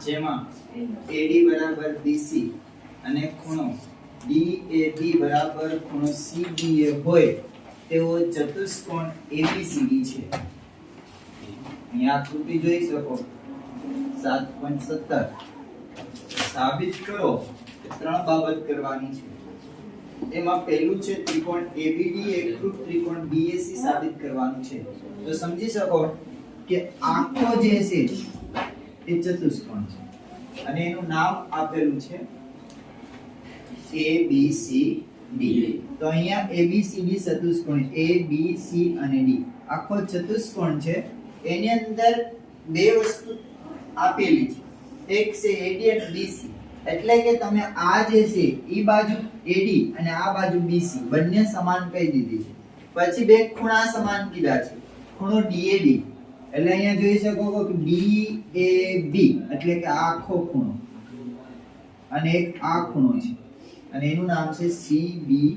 જેમાં AD બરાબર BC અને ખૂણો DAB બરાબર ખૂણો CBA હોય તેવો ચતુષ્કોણ ABCD છે. અહીંયા આકૃતિ જોઈ શકો. 7.17 સાબિત કરો ત્રણ બાબત કરવાની છે. એમાં પહેલું છે ત્રિકોણ ABD એકરૂપ ત્રિકોણ BAC સાબિત કરવાનું છે. તો સમજી શકો કે આખો જે છે એ ચતુષ્કોણ છે. અને એનું નામ આપેલું છે એ બી સી ડી તો અહીંયા એ બી સી ડી ચતુષ્કોણ એ બી સી અને ડી આખો ચતુષ્કોણ છે. એની અંદર બે વસ્તુ આપેલી છે. એક છે એડી અને બીસી એટલે કે તમે આ જે છે એ બાજુ એડી અને આ બાજુ બીસી બંને સમાન કહી દીધી છે. પછી બે ખૂણા સમાન કીધા છે. ખૂણો DAD એટલે અહીંયા જોઈ શકો કે બી એટલે કે આખો ખૂણો. અને એક આ ખૂણો છે. અને એનું નામ છે સી બી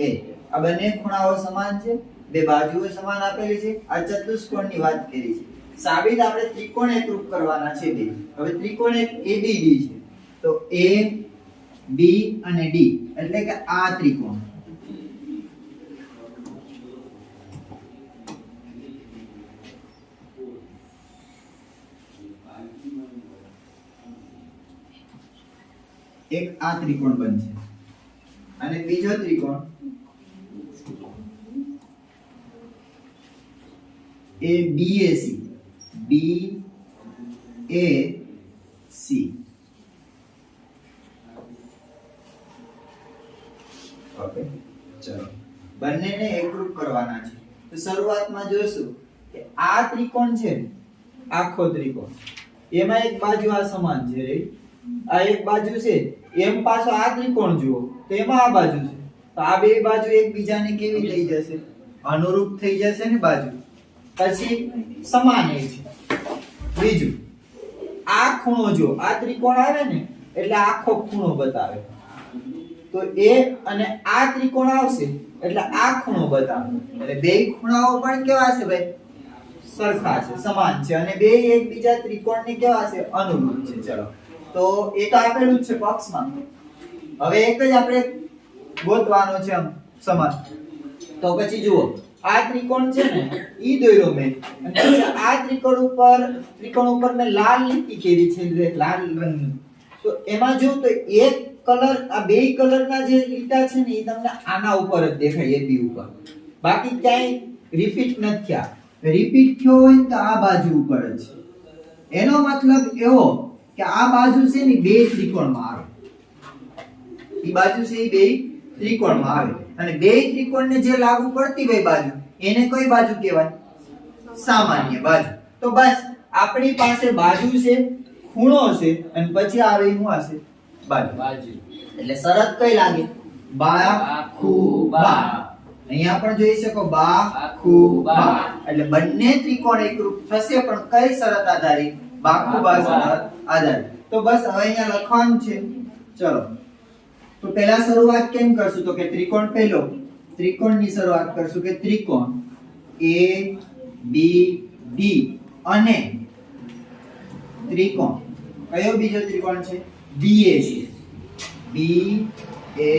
એ આ બંને ખૂણાઓ સમાન છે. બે બાજુઓ સમાન આપેલી છે. આ ચતુષ્કોણની વાત કરી છે. સાબિત આપણે ત્રિકોણ એકરૂપ કરવાના છે બે. હવે ત્રિકોણ એક ABD છે. તો એ બી અને ડી એટલે કે આ ત્રિકોણ. એક આ ત્રિકોણ બનશે. અને બીજો ત્રિકોણ A B A C B A C okay ચલો. બંનેને એકરૂપ કરવાના છે. તો શરૂઆતમાં જોશું કે આ ત્રિકોણ છે આખો ત્રિકોણ. એમાં એક બાજુ આ સમાન છે આ એક બાજુ છે એમ પાછો આ ત્રિકોણ જુઓ, તો એમાં આ બાજુ છે. તો આ બે બાજુ એકબીજાને કેવી થઈ જશે? અનુરૂપ થઈ જશે ને બાજુ? પછી સમાન એ છે. બીજું, આ ખૂણો જો, આ ત્રિકોણ આવે ને, એટલે આખો ખૂણો બતાવે. તો એ અને આ ત્રિકોણ આવશે, એટલે આ ખૂણો બતાવે. એટલે બે ખૂણાઓ પણ કેવા છે ભાઈ? સરખા છે, સમાન છે. અને બે એકબીજા ત્રિકોણને કેવા છે? અનુરૂપ છે. ચલો. તો એ તો આપેલું જ છે પક્ષમાં. હવે એક જ આપણે ગોતવાનો છે આમ સમાન. તો પછી જુઓ, આ ત્રિકોણ છે ને, ઈ દોર્યો મેં. અને આ ત્રિકોણ ઉપર ત્રિકોણ ઉપર મેં લાલ લીટી કેરી છે લાલ રંગની. તો એમાં જો તો એક કલર, આ બે કલરના જે લીટા છે ને એ તમને આના ઉપર જ દેખાય, એ બી ઉપર. બાકી ક્યાંય રિપીટ નથી થયા. રિપીટ થયો હોય તો આ બાજુ ઉપર જ એનો મતલબ એવો કે આ બાજુ છે ને બે ત્રિકોણમાં આવે. ઈ બાજુ છે ઈ બે ત્રિકોણમાં આવે. અને બે ત્રિકોણને જે લાગુ પડતી હોય બાજુ એને કઈ બાજુ કહેવાય? સામાન્ય બાજુ. તો બસ આપણી પાસે બાજુ છે ખૂણો છે અને પછી આવે શું હશે બાજુ. બાજુ. એટલે શરત કઈ લાગે? બા ખુ બા. અહીંયા પણ જોઈ શકો બા ખુ બા. એટલે બંને ત્રિકોણ એકરૂપ થશે પણ કઈ શરત આધારિત? બા ખુ બા શરત. આધારિત તો બસ હવે અહીંયા લખવાનું છે. ચલો. તો પહેલા શરૂઆત કેમ કરશું? તો કે ત્રિકોણ પહેલો. ત્રિકોણની શરૂઆત કરશું કે ત્રિકોણ એ બી ડી અને ત્રિકોણ. કયો બીજો ત્રિકોણ છે? બીએસી બી એ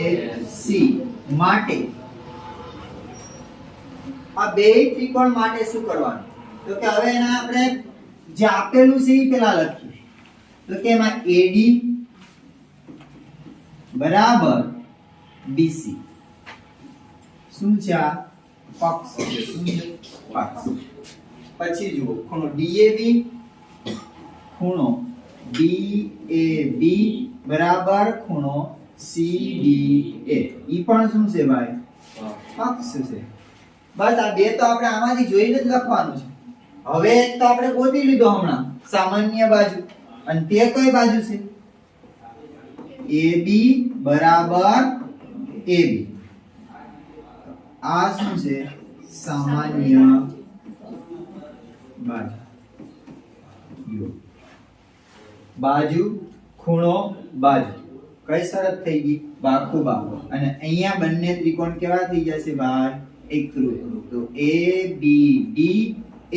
સી માટે આ બે ત્રિકોણ માટે શું કરવાનું? તો કે હવે એના આપણે જે આપેલું છે એ પેલા લખીએ. તો તેમાં એડી બરાબર BC શું છે આ? પક્ષ શું છે પક્ષ પછી જુઓ, ખૂણો DAB ખૂણો DAB બરાબર ખૂણો CDA ઈ પણ શું છે ભાઈ? પક્ષ છે. બસ આ બે તો આપણે આમાંથી જોઈને જ લખવાનું છે. હવે તો આપણે ગોતી લીધો હમણાં. સામાન્ય બાજુ. અને તે કઈ બાજુ છે? AB બરાબર AB આ શું છે? સામાન્ય બાજુ. જુઓ. બાજુ, ખૂણો, બાજુ. કઈ શરત થઈ ગઈ? બાખુ બાહુ અને અહીંયા બંને ત્રિકોણ કેવા થઈ જશે ભાઈ? એકરૂપ. તો A B D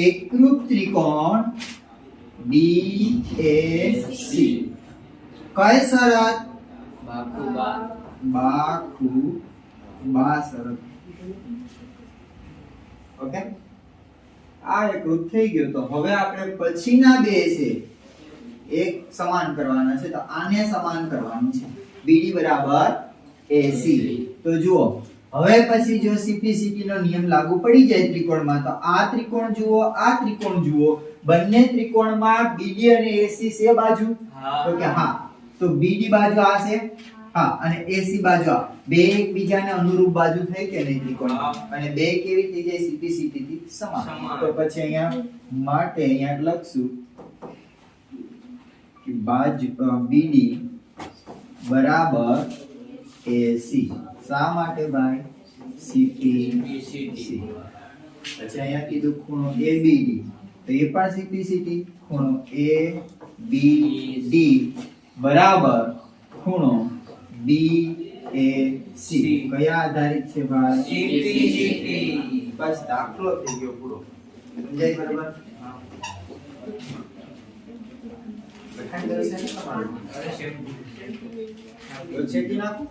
એકરૂપ ત્રિકોણ ડી એ સી કઈ શરત? બાકુબા. બાકુ બા શરત. ઓકે? આ એકરૂપ થઈ ગયો. તો હવે આપણે પછીના બે છે. એક સમાન કરવાના છે તો આને સમાન કરવાનું છે. બીડી બરાબર એસી તો જુઓ હવે પછી જો સીપીસીટી નો નિયમ લાગુ પડી જાય ત્રિકોણમાં તો આ ત્રિકોણ જુઓ આ ત્રિકોણ જુઓ. બંને ત્રિકોણમાં બીડી અને એસી છે બાજુ? તો કે હા. તો બીડી બાજુ આ છે? હા અને એસી બાજુ આ. બે એકબીજાને અનુરૂપ બાજુ થઈ કે નહીં ત્રિકોણ અને બે કેવી થઈ જાય? સીપીસીટી થી સમાન. તો પછી અહીંયા માટે અહીંયા લખશું કે બાજુ બીડી બરાબર એસી શા માટે ભાઈ? સીપીસી પછી અહીંયા કીધું ખૂણો એબીડી તો એ પણ સીપીસીટી ખૂણો એ બી ડી બરાબર ખૂણો બી એ સી કયા આધારિત છે ભાઈ? સીપીસીટી બસ દાખલો થઈ ગયો પૂરો. સમજાય બરાબર? લખાણ કર્યું છે? ને તમારું? છે કે નાખો?